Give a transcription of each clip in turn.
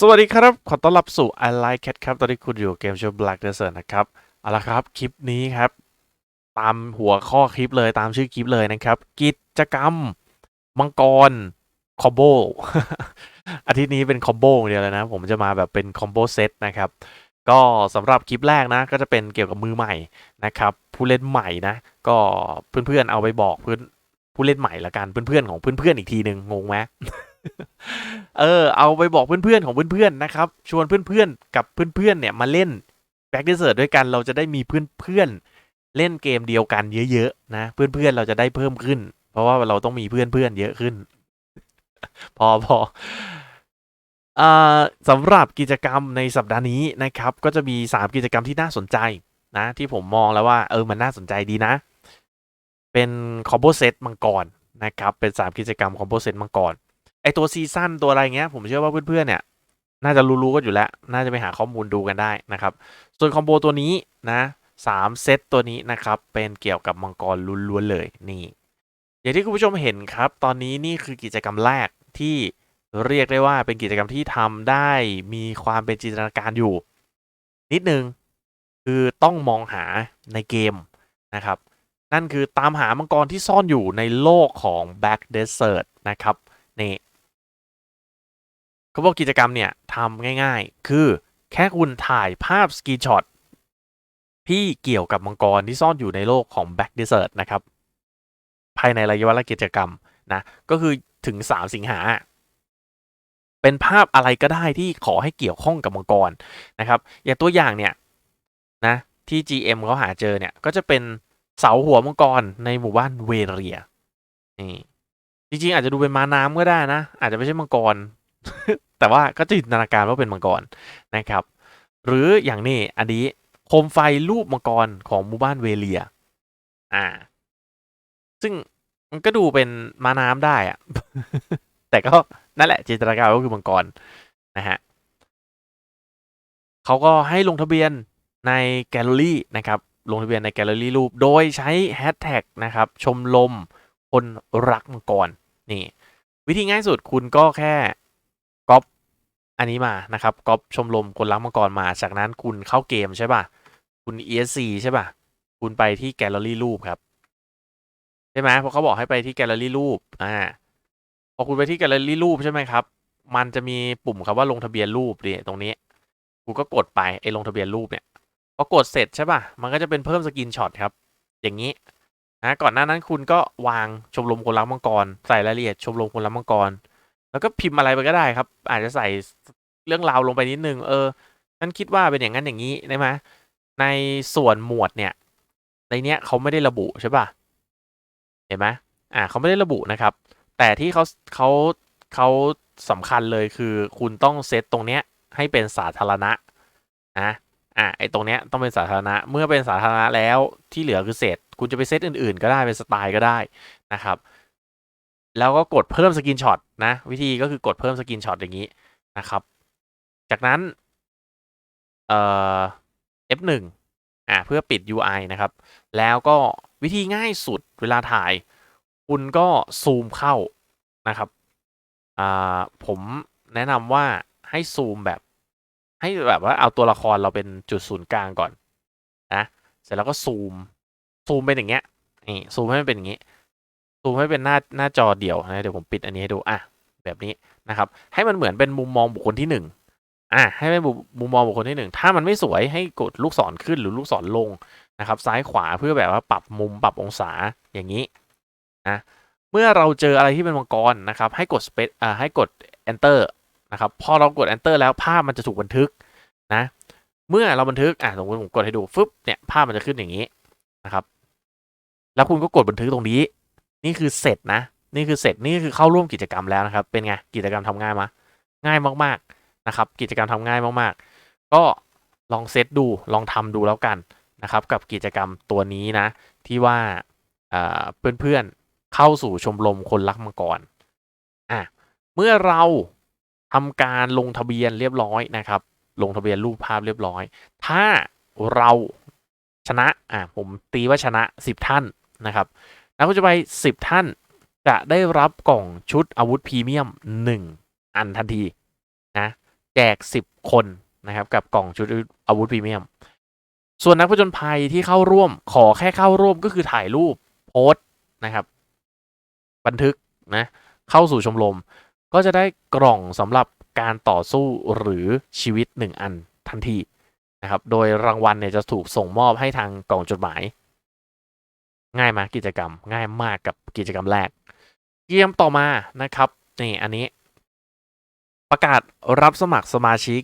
สวัสดีครับ ขอต้อนรับสู่ I Like Cat ครับ ตอนนี้คุณอยู่เกมโชว์ Black Desert นะครับ เอาละครับ คลิปนี้ครับ ตามหัวข้อคลิปเลยตามชื่อคลิปเลยนะครับ กิจกรรม มังกร คอมโบ อาทิตย์นี้เป็นคอมโบเดียวเลยนะ ผมจะมาแบบเป็นคอมโบเซตนะครับ ก็สำหรับคลิปแรกนะ ก็จะเป็นเกี่ยวกับมือใหม่นะครับ ผู้เล่นใหม่นะ ก็เพื่อนๆเอาไปบอกเพื่อนผู้เล่นใหม่ละกัน เพื่อนๆของเพื่อนๆอีกทีหนึ่งงงไหม เออ เอาไปบอกเพื่อนๆของเพื่อนๆนะครับ ชวนเพื่อนๆกับเพื่อนๆเนี่ยมาเล่น Back Desert ด้วยกันเราจะได้มีเพื่อนๆเล่นเกมเดียวกันเยอะๆนะ เพื่อนๆเราจะได้เพิ่มขึ้น เพราะว่าเราต้องมีเพื่อนๆเยอะขึ้น พอพออ่าสำหรับกิจกรรมในสัปดาห์นี้นะครับ ก็จะมี 3 กิจกรรมที่น่าสนใจนะ ที่ผมมองแล้วว่า เออมันน่าสนใจดีนะ เป็นคอมโบเซตมังกรนะครับ เป็น 3 กิจกรรมคอมโบเซตมังกร ตัวซีซั่นตัวอะไรเงี้ยผมเชื่อว่าเพื่อนๆเนี่ย น่าจะรู้ๆกันอยู่แล้ว น่าจะไปหาข้อมูลดูกันได้นะครับ ส่วนคอมโบตัวนี้นะสามเซตตัวนี้นะครับเป็นเกี่ยวกับมังกรล้วนๆเลยนี่ อย่างที่คุณผู้ชมเห็นครับ ตอนนี้นี่คือกิจกรรมแรกที่เรียกได้ว่าเป็นกิจกรรมที่ทำได้มีความเป็นจินตนาการอยู่ นิดนึงคือต้องมองหาในเกมนะครับ นั่นคือตามหามังกรที่ซ่อนอยู่ในโลกของ Back Desert นะครับนี่ เขาบอกกิจกรรมเนี่ยทำง่ายๆ คือแค่คุณถ่ายภาพสกีช็อตที่เกี่ยวกับมังกรที่ซ่อนอยู่ในโลกของ Back Desert นะครับ ภายในระยะเวลากิจกรรมนะ ก็คือถึง 3 สิงหา เป็นภาพอะไรก็ได้ที่ขอให้เกี่ยวข้องกับมังกรนะครับ อย่างตัวอย่างเนี่ยนะที่ GM เขาหาเจอเนี่ย ก็จะเป็นเสาหัวมังกรในหมู่บ้านเวเรียนี่จริงๆ อาจจะดูเป็นม้าน้ำก็ได้นะ อาจจะไม่ใช่มังกร แต่ว่าก็จินตนาการว่าเป็นมังกรนะครับ หรืออย่างนี้อันนี้โคมไฟรูปมังกรของหมู่บ้านเวเลีย อ่า ซึ่งมันก็ดูเป็นมาน้ำได้อะแต่ก็นั่นแหละจินตนาการก็คือมังกรนะฮะเขาก็ให้ลงทะเบียนในแกลเลอรี่นะครับ ลงทะเบียนในแกลเลอรี่รูป โดยใช้แฮชแท็กนะครับ ชมรมคนรักมังกรนี่ วิธีง่ายสุดคุณก็แค่ อันนี้มานะครับก๊อปชมรมคนรักมังกรมา จากนั้นคุณเข้าเกมใช่ป่ะ คุณ ESC ใช่ป่ะ คุณไปที่แกลเลอรี่รูปครับใช่ไหมเพราะเขาบอกให้ไปที่แกลเลอรี่รูปอ่าพอคุณไปที่แกลเลอรี่รูปใช่ไหมครับ มันจะมีปุ่มคำว่าลงทะเบียนรูปเนี่ยตรงนี้คุณก็กดไปไอ้ลงทะเบียนรูปเนี่ยพอกดเสร็จใช่ป่ะ มันก็จะเป็นเพิ่มสกินช็อตครับ อย่างนี้นะก่อนหน้านั้นคุณก็วางชมรมคนรักมังกร ใส่รายละเอียดชมรมคนรักมังกร แล้วก็พิมพ์อะไรไปก็ได้ครับ อาจจะใส่เรื่องราวลงไปนิดนึง เออฉันคิดว่าเป็นอย่างนั้นอย่างนี้ได้ไหมในส่วนหมวดเนี่ย ในเนี้ยเขาไม่ได้ระบุใช่ป่ะ เห็นไหมอ่าเขาไม่ได้ระบุนะครับ แต่ที่เขาเขาเขาสำคัญเลยคือ คุณต้องเซตตรงเนี้ยให้เป็นสาธารณะนะอะไอตรงเนี้ยต้องเป็นสาธารณะ เมื่อเป็นสาธารณะแล้วที่เหลือคือเสร็จคุณจะไปเซตอื่นๆ ก็ได้เป็นสไตล์ก็ได้นะครับ แล้วก็กดเพิ่มสกินช็อต นะวิธีก็คือกดเพิ่มสกินช็อตอย่างนี้นะครับ จากนั้น เอ่อ F1 อ่าเพื่อปิด UI นะครับ แล้วก็วิธีง่ายสุดเวลาถ่าย คุณก็ซูมเข้านะครับอ่าผมแนะนำว่าให้ซูมแบบ ให้แบบว่าเอาตัวละครเราเป็นจุดศูนย์กลางก่อนนะเสร็จแล้วก็ซูมซูมเป็นอย่างเงี้ยนี่ซูมให้มันเป็นอย่างงี้ ซูมให้เป็นหน้าหน้าจอเดี่ยวนะเดี๋ยวผมปิดอันนี้ให้ดูอะแบบนี้นะครับ ให้มันเหมือนเป็นมุมมองบุคคลที่หนึ่งอะให้เป็นมุมมองบุคคลที่หนึ่งถ้ามันไม่สวยให้กดลูกศรขึ้นหรือลูกศรลงนะครับ ซ้ายขวาเพื่อแบบว่าปรับมุมปรับองศาอย่างนี้นะเมื่อเราเจออะไรที่เป็นมังกรนะครับ ให้กด space อ่าให้กด enter นะครับพอเรากด enter แล้วภาพมันจะถูกบันทึกนะเมื่อเราบันทึกอะสมมติผมกดให้ดูฟึบเนี่ยภาพมันจะขึ้นอย่างนี้นะครับ แล้วคุณก็กดบันทึกตรงนี้ นี่คือเสร็จนะ นี่คือเสร็จนี่คือเข้าร่วมกิจกรรมแล้วนะครับ เป็นไงกิจกรรมทำง่ายมะง่ายมากๆนะครับ กิจกรรมทำง่ายมากๆ ก็ลองเซตดูลองทำดูแล้วกันนะครับ กับกิจกรรมตัวนี้นะ ที่ว่าเพื่อนๆเข้าสู่ชมรมคนรักมังกรอะเมื่อเราทำการลงทะเบียนเรียบร้อยนะครับ ลงทะเบียนรูปภาพเรียบร้อย ถ้าเราชนะอะผมตีว่าชนะ 10 ท่านนะครับ แล้วก็จะไป10ท่านจะได้รับกล่องชุดอาวุธพรีเมียม1อันทันทีนะแจก10คนนะครับกับกล่องชุดอาวุธพรีเมียม ส่วนนักผจญภัยที่เข้าร่วมขอแค่เข้าร่วมก็คือถ่ายรูปโพสต์นะครับ บันทึกนะเข้าสู่ชมรมก็จะได้กล่องสำหรับการต่อสู้หรือชีวิตหนึ่งอันทันทีนะครับ โดยรางวัลเนี่ยจะถูกส่งมอบให้ทางกล่องจดหมาย ง่ายมากกิจกรรมง่ายมากกับกิจกรรมแรกเกมต่อมานะครับนี่อันนี้ ประกาศรับสมัครสมาชิก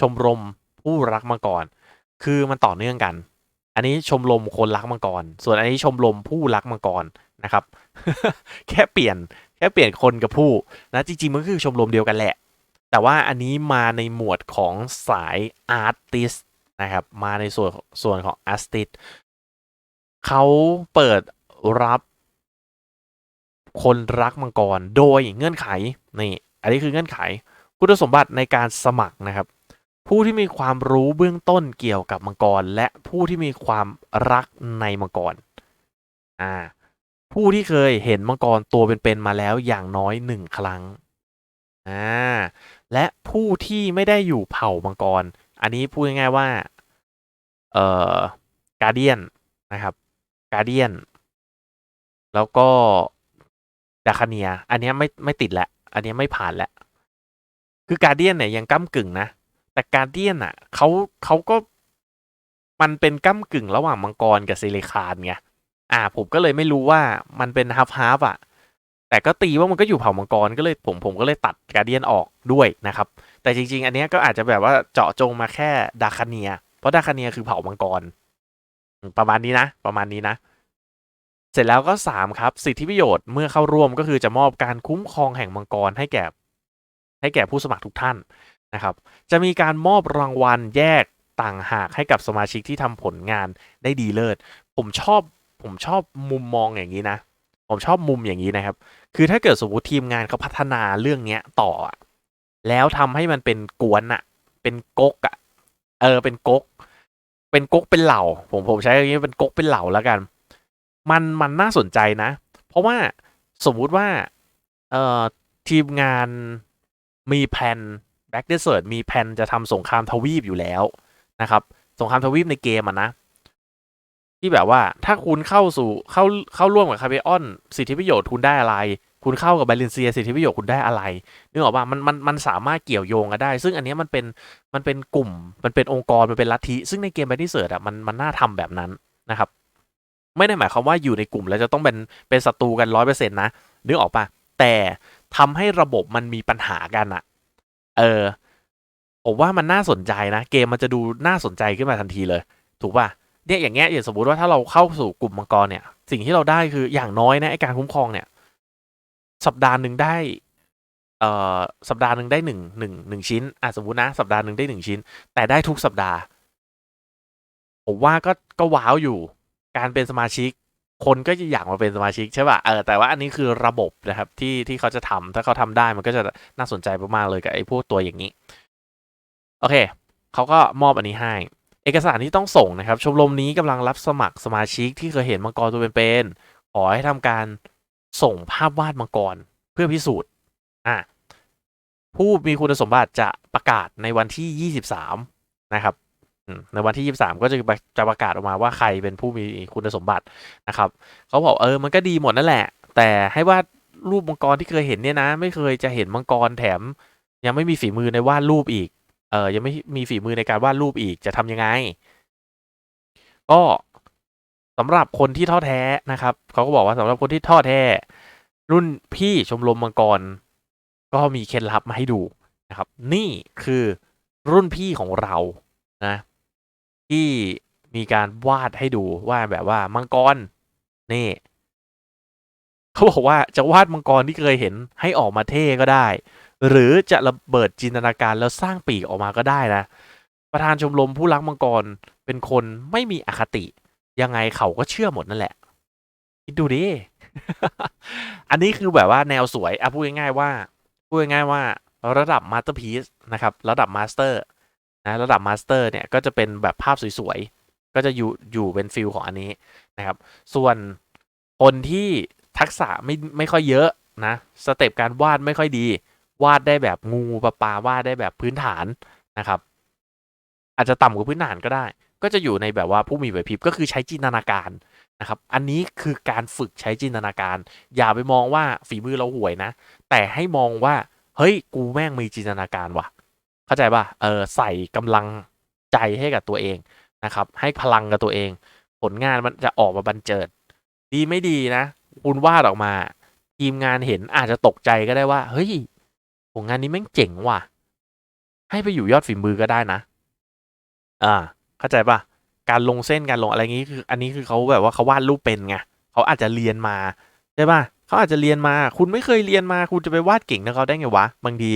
ชมรมผู้รักมังกรคือมันต่อเนื่องกัน อันนี้ชมรมคนรักมังกรส่วนอันนี้ชมรมผู้รักมังกรนะครับ แค่เปลี่ยนแค่เปลี่ยนคนกับผู้นะจริงๆมันคือชมรมเดียวกันแหละ แต่ว่าอันนี้มาในหมวดของสายอาร์ติสนะครับมาในส่วนส่วนของอาร์ติส เขาเปิดรับคนรักมังกรโดยเงื่อนไขนี่อันนี้คือเงื่อนไขคุณสมบัติในการสมัครนะครับ ผู้ที่มีความรู้เบื้องต้นเกี่ยวกับมังกร และผู้ที่มีความรักในมังกรอ่าผู้ที่เคยเห็นมังกรตัวเป็นๆมาแล้วอย่างน้อยหนึ่งครั้งอ่าและผู้ที่ไม่ได้อยู่เผ่ามังกร อันนี้พูดง่ายๆว่าเอ่อการเดียนนะครับ การเดียน แล้วก็ดาคาเนีย อันเนี้ยไม่ไม่ติดแหละ อันเนี้ยไม่ผ่านแหละ คือการเดียนเนี่ยยังก้ากึ่งนะ แต่การเดียนอะเขาเขาก็มันเป็นก้ากึ่งระหว่างมังกรกับเซเลคานไง อ่า ผมก็เลยไม่รู้ว่ามันเป็นฮับฮับอะ แต่ก็ตีว่ามันก็อยู่เผ่ามังกรก็เลยผมผมก็เลยตัดการเดียนออกด้วยนะครับ แต่จริง ๆ อันเนี้ยก็อาจจะแบบว่าเจาะจงมาแค่ดาคาเนีย เพราะดาคาเนียคือเผ่ามังกร ประมาณนี้นะ ประมาณนี้นะ เสร็จแล้วก็ 3 ครับ สิทธิประโยชน์เมื่อเข้าร่วมก็คือจะมอบการคุ้มครองแห่งมังกรให้แก่ ให้แก่ผู้สมัครทุกท่านนะครับ จะมีการมอบรางวัลแยกต่างหากให้กับสมาชิกที่ทำผลงานได้ดีเลิศ ผมชอบผมชอบมุมมองอย่างนี้นะ ผมชอบมุมอย่างนี้นะครับ คือถ้าเกิดสมมติทีมงานเขาพัฒนาเรื่องเนี้ยต่อแล้วทำให้มันเป็นกวนอะเป็นก๊กอะเออเป็นก๊ก เป็นก๊กเป็นเหล่า ผมผมใช้อย่างนี้เป็นก๊กเป็นเหล่าแล้วกัน มันมันน่าสนใจนะ เพราะว่าสมมุติว่าเอ่อทีมงานมีแผนแบ็กเดสเซิร์มีแผนจะทำสงครามทวีปอยู่แล้วนะครับสงครามทวีปในเกมอะนะ ที่แบบว่าถ้าคุณเข้าสู่เข้าเข้าร่วมกับคาเบออนสิทธิประโยชน์คุณได้อะไร คุณเข้ากับบาเลนเซียสิทธิประโยชน์คุณได้อะไรนึกออกป่ะมันมันมันสามารถเกี่ยวโยงกันได้ ซึ่งอันนี้มันเป็นมันเป็นกลุ่มมันเป็นองค์กรมันเป็นลัทธิซึ่งในเกมแบ็กเดสเซิร์อะมันมันน่าทำแบบนั้นนะครับ ไม่ได้หมายความว่าอยู่ในกลุ่มแล้วจะต้องเป็นเป็นศัตรูกันร้อยเปอร์เซ็นต์นะนึกออกป่ะแต่ทำให้ระบบมันมีปัญหากันอะเออผมว่ามันน่าสนใจนะ เกมมันจะดูน่าสนใจขึ้นมาทันทีเลย ถูกป่ะเนี่ยอย่างเงี้ยอย่างสมมติว่าถ้าเราเข้าสู่กลุ่มมังกรเนี่ย สิ่งที่เราได้คืออย่างน้อยนะไอการคุ้มครองเนี่ย สัปดาห์หนึ่งได้ เอ่อ สัปดาห์หนึ่งได้หนึ่งหนึ่งหนึ่งชิ้นอะสมมตินะ สัปดาห์หนึ่งได้หนึ่งชิ้น แต่ได้ทุกสัปดาห์ ผมว่าก็ก็ว้าวอยู่ การเป็นสมาชิก คนก็จะอยากมาเป็นสมาชิกใช่ป่ะเออแต่ว่าอันนี้คือระบบนะครับ ที่ที่เขาจะทำถ้าเขาทำได้มันก็จะน่าสนใจมากๆเลยกับไอ้พวกตัวอย่างนี้ โอเคเขาก็มอบอันนี้ให้เอกสารที่ต้องส่งนะครับ ชมรมนี้กำลังรับสมัครสมาชิกที่เคยเห็นมังกรตัวเป็นๆขอให้ทำการ ส่งภาพวาดมังกรเพื่อพิสูจน์อะผู้มีคุณสมบัติจะประกาศในวันที่ 23 นะครับในวันที่ 23 ก็จะจะประกาศออกมาว่าใครเป็นผู้มีคุณสมบัตินะครับเขาบอกเออมันก็ดีหมดนั่นแหละ แต่ให้วาดรูปมังกรที่เคยเห็นเนี่ยนะ ไม่เคยจะเห็นมังกรแถม ยังไม่มีฝีมือในวาดรูปอีก เออยังไม่มีฝีมือในการวาดรูปอีกจะทำยังไง ก็ สำหรับคนที่ท้อแท้นะครับเขาก็บอกว่าสำหรับคนที่ท้อแท้ รุ่นพี่ชมรมมังกร ก็มีเคล็ดลับมาให้ดูนะครับ นี่คือรุ่นพี่ของเรานะที่มีการวาดให้ดูว่าแบบว่ามังกรนี่เขาบอกว่าจะวาดมังกรที่เคยเห็นให้ออกมาเท่ก็ได้ หรือจะระเบิดจินตนาการแล้วสร้างปีกออกมาก็ได้นะ ประธานชมรมผู้รักมังกรเป็นคนไม่มีอคติ ยังไงเขาก็เชื่อหมดนั่นแหละคิดดูดิอันนี้คือแบบว่าแนวสวยอะพูดง่ายๆว่าพูดง่ายๆว่าระดับมาสเตอร์พีซนะครับ ระดับมาสเตอร์นะระดับมาสเตอร์เนี่ยก็จะเป็นแบบภาพสวยๆ ก็จะอยู่อยู่เป็นฟิลของอันนี้นะครับ ส่วนคนที่ทักษะไม่ไม่ค่อยเยอะนะสเต็ปการวาดไม่ค่อยดี วาดได้แบบงูปลาปลาวาดได้แบบพื้นฐานนะครับ อาจจะต่ำกว่าพื้นฐานก็ได้ ก็จะอยู่ในแบบว่าผู้มีไหวพริบก็คือใช้จินตนาการนะครับ อันนี้คือการฝึกใช้จินตนาการ อย่าไปมองว่าฝีมือเราห่วยนะ แต่ให้มองว่า เฮ้ย กูแม่งมีจินตนาการว่ะ เข้าใจป่ะ เออ ใส่กำลังใจให้กับตัวเองนะครับ ให้พลังกับตัวเอง ผลงานมันจะออกมาบันเจิด ดีไม่ดีนะ คุณวาดออกมา ทีมงานเห็นอาจจะตกใจก็ได้ว่า เฮ้ย ผลงานนี้แม่งเจ๋งว่ะ ให้ไปอยู่ยอดฝีมือก็ได้นะ อ่า เข้าใจป่ะการลงเส้นการลงอะไรงี้คือ อันนี้คือเขาแบบว่าเขาวาดรูปเป็นไงเขาอาจจะเรียนมาใช่ป่ะเขาอาจจะเรียนมา คุณไม่เคยเรียนมา คุณจะไปวาดเก่งนะเขาได้ไงวะบางที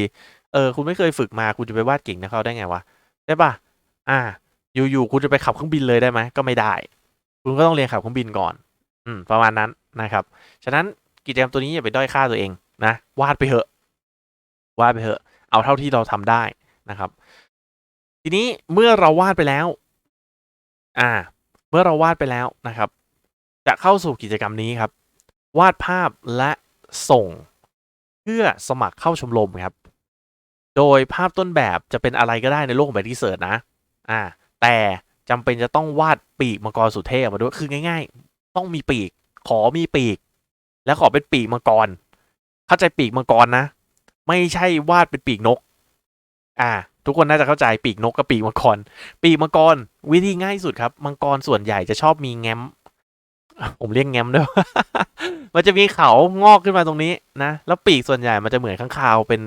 เออคุณไม่เคยฝึกมาคุณจะไปวาดเก่งนะเขาได้ไงวะใช่ป่ะอ่า อยู่ๆคุณจะไปขับเครื่องบินเลยได้ไหมก็ไม่ได้ คุณก็ต้องเรียนขับเครื่องบินก่อน อืม ประมาณนั้นนะครับ ฉะนั้นกิจกรรมตัวนี้อย่าไปด้อยค่าตัวเองนะวาดไปเถอะวาดไปเถอะ เอาเท่าที่เราทำได้นะครับ ทีนี้เมื่อเราวาดไปแล้ว อ่า เมื่อเราวาดไปแล้วนะครับ จะเข้าสู่กิจกรรมนี้ครับ วาดภาพและส่งเพื่อสมัครเข้าชมรมครับ โดยภาพต้นแบบจะเป็นอะไรก็ได้ในโลกของแบบที่เสิร์ชนะ อ่า แต่จำเป็นจะต้องวาดปีกมังกรสุดเท่ออกมาด้วย คือง่าย ๆ ต้องมีปีก ขอมีปีก และขอเป็นปีกมังกร เข้าใจปีกมังกรนะ ไม่ใช่วาดเป็นปีกนก อ่า ทุกคนน่าจะเข้าใจปีกนกกับปีกมังกร ปีกมังกร วิธีง่ายสุดครับ มังกรส่วนใหญ่จะชอบมีแง้ม ผมเรียกแง้มด้วย มันจะมีเขางอกขึ้นมาตรงนี้นะ แล้วปีกส่วนใหญ่มันจะเหมือนข้างคาวเป็น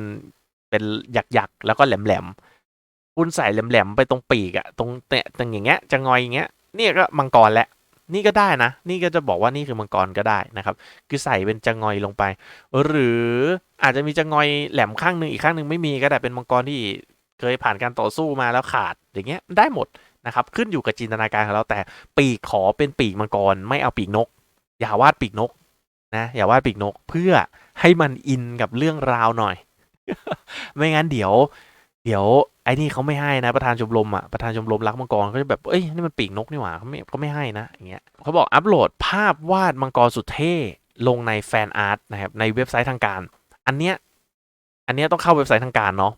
เป็นหยักๆ แล้วก็แหลมๆ คุณใส่แหลมๆ ไปตรงปีกอะตรงเตะตรงอย่างเงี้ย จะงอยอย่างเงี้ย นี่ก็มังกรแหละ นี่ก็ได้นะ นี่ก็จะบอกว่านี่คือมังกรก็ได้นะครับ คือใส่เป็นจะงอยลงไป หรืออาจจะมีจะงอยแหลมข้างหนึ่งอีกข้างหนึ่งไม่มีก็ได้เป็นมังกรที่ เคยผ่านการต่อสู้มาแล้วขาดอย่างเงี้ยได้หมดนะครับขึ้นอยู่กับจินตนาการของเราแต่ปีกขอเป็นปีกมังกรไม่เอาปีกนก อย่าวาดปีกนกนะอย่าวาดปีกนกเพื่อให้มันอินกับเรื่องราวหน่อย ไม่งั้นเดี๋ยว เดี๋ยวไอ้นี่เขาไม่ให้นะประธานชมรมอะประธานชมรมรักมังกรเขาจะแบบเอ้ยนี่มันปีกนกนี่หว่าเขาไม่เขาไม่ให้นะอย่างเงี้ยเขาบอกอัปโหลดภาพวาดมังกรสุดเท่ลงในแฟนอาร์ตนะครับในเว็บไซต์ทางการ อันเนี้ยอันเนี้ยต้องเข้าเว็บไซต์ทางการเนาะ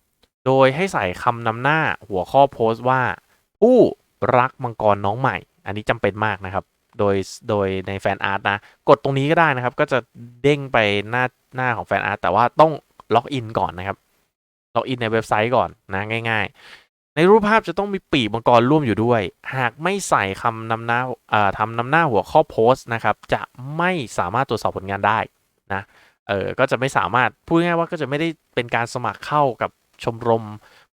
โดยให้ใส่คำนำหน้าหัวข้อโพสต์ว่า ผู้รักมังกรน้องใหม่ อันนี้จำเป็นมากนะครับ โดยโดยในแฟนอาร์ตนะ กดตรงนี้ก็ได้นะครับ ก็จะเด้งไปหน้าหน้าของแฟนอาร์ตแต่ว่าต้องล็อกอินก่อนนะครับ ล็อกอินในเว็บไซต์ก่อนนะง่าย ๆ ในรูปภาพจะต้องมีปีกมังกรร่วมอยู่ด้วย หากไม่ใส่คำนำหน้าอ่าทำนำหน้าหัวข้อโพสต์นะครับ จะไม่สามารถตรวจสอบผลงานได้นะเออก็จะไม่สามารถพูดง่ายว่าก็จะไม่ได้เป็นการสมัครเข้ากับ ชมรม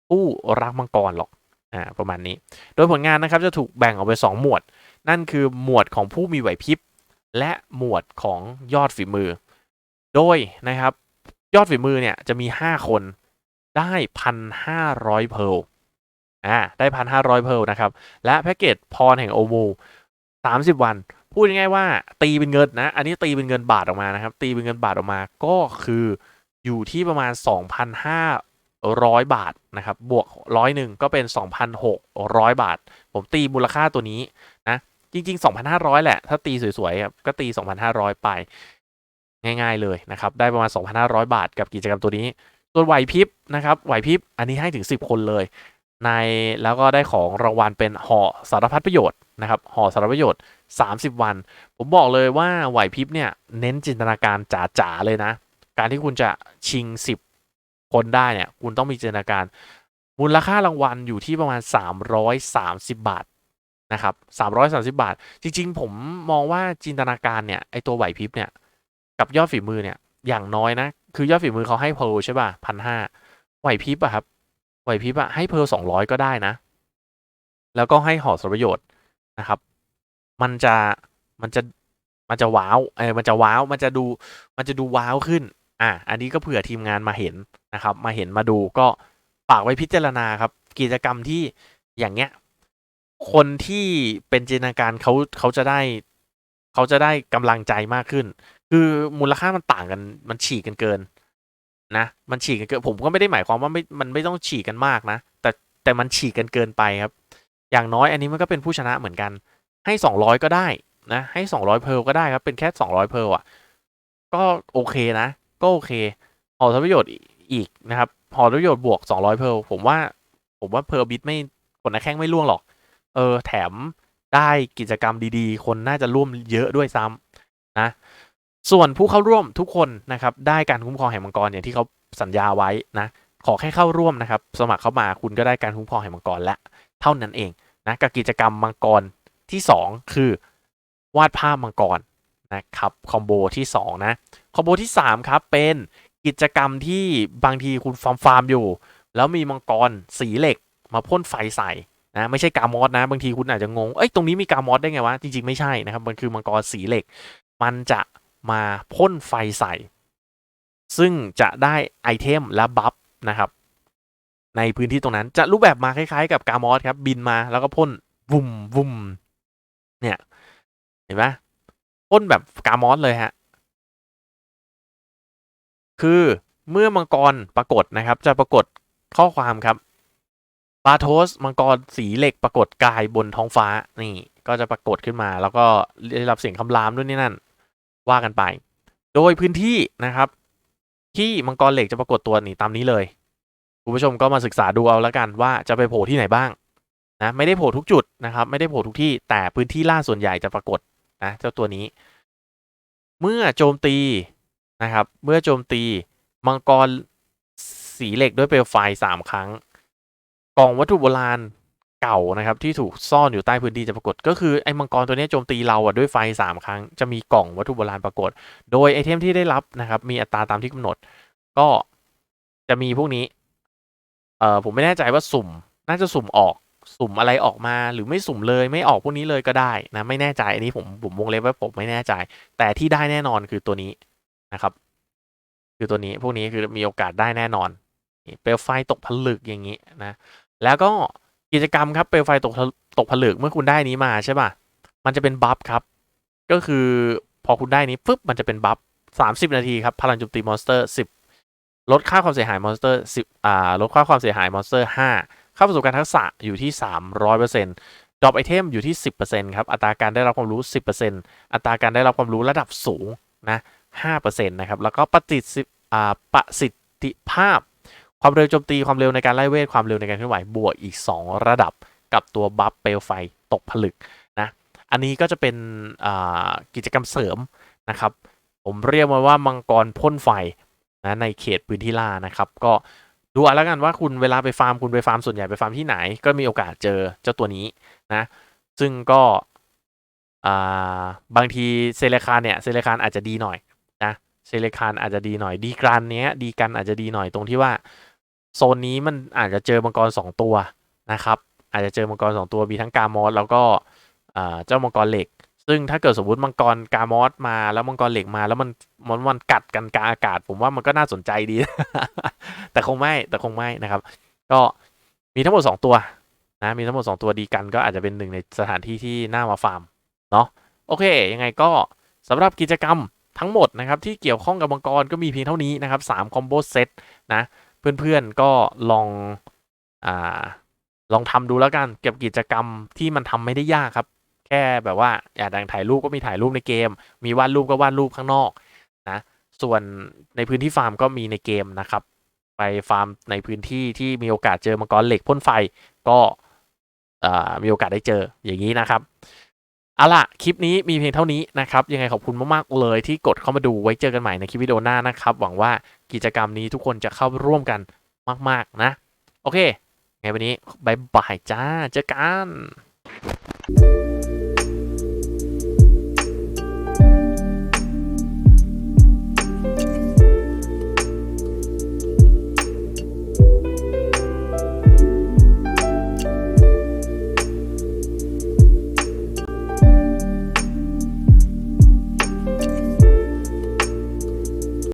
ผู้รักมังกรหรอกอ่าประมาณนี้ โดยผลงานนะครับจะถูกแบ่งออกเป็น2หมวด นั่นคือหมวดของผู้มีไหวพริบ และหมวดของยอดฝีมือ โดยนะครับยอดฝีมือเนี่ยจะมี 5 คนได้พันห้าร้อยเพลอ่าได้พันห้าร้อยเพลนะครับ และแพ็กเกจพรแห่งโอมูสามสิบวัน พูดง่ายๆว่าตีเป็นเงินนะ อันนี้ตีเป็นเงินบาทออกมานะครับ ตีเป็นเงินบาทออกมาก็คืออยู่ที่ประมาณ 2,500 บาทนะครับ บวกร้อยหนึ่งก็เป็น 2,600 บาท ผมตีมูลค่าตัวนี้นะ จริง ๆ 2,500 แหละ ถ้าตีสวยๆครับก็ตี 2,500 ไป ง่าย ๆ เลยนะครับ ได้ประมาณ 2,500 บาทกับกิจกรรมตัวนี้ ส่วนไหวพริบนะครับไหวพริบอันนี้ให้ถึง 10 คนเลย ในแล้วก็ได้ของรางวัลเป็นห่อสารพัดประโยชน์นะครับห่อสารพัดประโยชน์ 30 วัน ผมบอกเลยว่าไหวพริบเนี่ยเน้นจินตนาการจ๋าๆเลยนะ การที่คุณจะชิง 10 คนได้เนี่ย คุณต้องมีจินตนาการ มูลค่ารางวัลอยู่ที่ประมาณ 330 บาทนะครับ330 บาท จริง ๆ ผมมองว่าจินตนาการเนี่ยไอตัวไหวพริบเนี่ย กับยอดฝีมือเนี่ยอย่างน้อยนะ คือยอดฝีมือเขาให้เพลใช่ป่ะพันห้าไหวพริบอะครับ ไหวพริบอะให้เพลสองร้อยก็ได้นะ แล้วก็ให้ห่อสประโยชน์นะครับ มันจะมันจะมันจะว้าวเออมันจะว้าว มันจะดู มันจะดูว้าวขึ้น อะอันนี้ก็เผื่อทีมงานมาเห็นนะครับ มาเห็นมาดูก็ฝากไว้พิจารณาครับ กิจกรรมที่อย่างเงี้ย คนที่เป็นจินตนาการเขาเขาจะได้เขาจะได้กำลังใจมากขึ้น คือมูลค่ามันต่างกันมันฉีกกันเกิน นะ มันฉีกกันเกิน ผมก็ไม่ได้หมายความว่าไม่มันไม่ต้องฉีกกันมากนะ แต่แต่มันฉีกกันเกินไปครับ อย่างน้อยอันนี้มันก็เป็นผู้ชนะเหมือนกัน ให้สองร้อยก็ได้นะ ให้สองร้อยเพลก็ได้ครับเป็นแค่สองร้อยเพลอะ ก็โอเคนะ ก็โอเคห่อสารประโยชน์อีกนะครับหอประโยชน์บวก 200 เพร์ลผมว่า ผมว่าเพร์ลบิดไม่คนนักแข้งไม่ล่วงหรอก เออ แถมได้กิจกรรมดีๆ คนน่าจะร่วมเยอะด้วยซ้ำนะ ส่วนผู้เข้าร่วมทุกคนนะครับ ได้การคุ้มครองแห่งมังกรอย่างที่เขาสัญญาไว้นะ ขอแค่เข้าร่วมนะครับ สมัครเข้ามาคุณก็ได้การคุ้มครองแห่งมังกรและ เท่านั้นเองนะ กับกิจกรรมมังกรที่ 2 คือวาดภาพมังกรนะครับ คอมโบที่ 2 นะ คอมโบที่ 3 ครับ เป็นกิจกรรมที่บางทีคุณฟาร์มฟาร์มอยู่ แล้วมีมังกรสีเหล็กมาพ่นไฟใส่นะไม่ใช่กามอสนะ บางทีคุณอาจจะงง เอ้ยตรงนี้มีกามอสได้ไงวะ จริง ๆ ไม่ใช่นะครับ มันคือมังกรสีเหล็ก มันจะมาพ่นไฟใส่ ซึ่งจะได้ไอเทมและบัฟนะครับ ในพื้นที่ตรงนั้นจะรูปแบบมาคล้าย ๆ กับกามอสครับ บินมาแล้วก็พ่นวุ่มวุ่มเนี่ย เห็นไหมพ่นแบบกามอสเลยฮะ คือเมื่อมังกรปรากฏนะครับ จะปรากฏข้อความครับปาโทสมังกรสีเหล็กปรากฏกายบนท้องฟ้านี่ก็จะปรากฏขึ้นมา แล้วก็ได้รับเสียงคำรามด้วยนี่นั่น ว่ากันไป โดยพื้นที่นะครับ ที่มังกรเหล็กจะปรากฏตัวนี่ตามนี้เลยคุณผู้ชมก็มาศึกษาดูเอาแล้วกันว่าจะไปโผล่ที่ไหนบ้างนะไม่ได้โผล่ทุกจุดนะครับ ไม่ได้โผล่ทุกที่แต่พื้นที่ล่าส่วนใหญ่จะปรากฏนะเจ้าตัวนี้ เมื่อโจมตี นะครับ เมื่อโจมตีมังกรสีเหล็กด้วยเปลวไฟสามครั้ง กล่องวัตถุโบราณเก่านะครับที่ถูกซ่อนอยู่ใต้พื้นที่จะปรากฏ ก็คือไอ้มังกรตัวนี้โจมตีเราอะด้วยไฟสามครั้ง จะมีกล่องวัตถุโบราณปรากฏ โดยไอเทมที่ได้รับนะครับ มีอัตราตามที่กำหนด ก็จะมีพวกนี้ เอ่อผมไม่แน่ใจว่าสุ่ม น่าจะสุ่มออก สุ่มอะไรออกมาหรือไม่สุ่มเลยไม่ออกพวกนี้เลยก็ได้นะไม่แน่ใจอันนี้ผมผมวงเล็บไว้ผมไม่แน่ใจ แต่ที่ได้แน่นอนคือตัวนี้ นะครับ คือตัวนี้พวกนี้คือมีโอกาสได้แน่นอนเปลวไฟตกผลึกอย่างนี้นะ แล้วก็กิจกรรมครับเปลวไฟตกตกผลึกเมื่อคุณได้นี้มาใช่ป่ะ มันจะเป็นบัฟครับ ก็คือพอคุณได้นี้ปุ๊บมันจะเป็นบัฟสามสิบนาทีครับ พลังโจมตีมอนสเตอร์สิบลดค่าความเสียหายมอนสเตอร์สิบอ่าลดค่าความเสียหายมอนสเตอร์ห้าค่าประสบการณ์ทักษะอยู่ที่สามร้อยเปอร์เซ็นต์ดรอปไอเทมอยู่ที่สิบเปอร์เซ็นต์ครับ อัตราการได้รับความรู้สิบเปอร์เซ็นต์อัตราการได้รับความรู้ระดับสูงนะ ห้าเปอร์เซ็นต์นะครับ แล้วก็ประสิทธิประสิทธิภาพ ความเร็วโจมตีความเร็วในการไล่เวท ความเร็วในการเคลื่อนไหวบวกอีก 2 ระดับกับตัวบัฟเปลวไฟตกผลึกนะอันนี้ก็จะเป็นกิจกรรมเสริมนะครับ ผมเรียกมันว่ามังกรพ่นไฟนะในเขตพื้นที่ล่านะครับ ก็ดูเอาแล้วกันว่าคุณเวลาไปฟาร์มคุณไปฟาร์มส่วนใหญ่ไปฟาร์มที่ไหน ก็มีโอกาสเจอเจ้าตัวนี้นะ ซึ่งก็บางทีเซเลคานเนี่ยเซเลคานอาจจะดีหน่อย เซเลคานอาจจะดีหน่อยดีกรันเนี้ยดีกันอาจจะดีหน่อยตรงที่ว่า โซนนี้มันอาจจะเจอมังกรสองตัวนะครับ อาจจะเจอมังกรสองตัวมีทั้งกามอสแล้วก็เจ้ามังกรเหล็ก ซึ่งถ้าเกิดสมมติมังกรกามอสมาแล้วมังกรเหล็กมา แล้วมันมันมันกัดกันกลางอากาศ ผมว่ามันก็น่าสนใจดี แต่คงไม่แต่คงไม่นะครับ ก็มีทั้งหมด 2 ตัวนะมีทั้งหมด 2 ตัวดีกันก็อาจจะเป็นหนึ่งในสถานที่ที่น่ามาฟาร์มเนาะโอเค ยังไงก็สำหรับกิจกรรม ทั้งหมดนะครับที่เกี่ยวข้องกับมังกรก็มีเพียงเท่านี้นะครับ3คอมโบเซตนะเพื่อนๆก็ลองอ่าลองทำดูแล้วกันเก็บกิจกรรมที่มันทำไม่ได้ยากครับ แค่แบบว่าอยากดังถ่ายรูปก็มีถ่ายรูปในเกม มีวาดรูปก็วาดรูปข้างนอกนะส่วนในพื้นที่ฟาร์มก็มีในเกมนะครับ ไปฟาร์มในพื้นที่ที่มีโอกาสเจอมังกรเหล็กพ่นไฟก็มีโอกาสได้เจออย่างนี้นะครับ เอาล่ะ คลิปนี้มีเพียงเท่านี้นะครับ ยังไงขอบคุณมาก ๆ เลยที่กดเข้ามาดูไว้เจอกันใหม่ในคลิปวิดีโอหน้านะครับ หวังว่ากิจกรรมนี้ทุกคนจะเข้าร่วมกันมาก ๆ นะ โอเค ไงวันนี้บายบายจ้า เจอกัน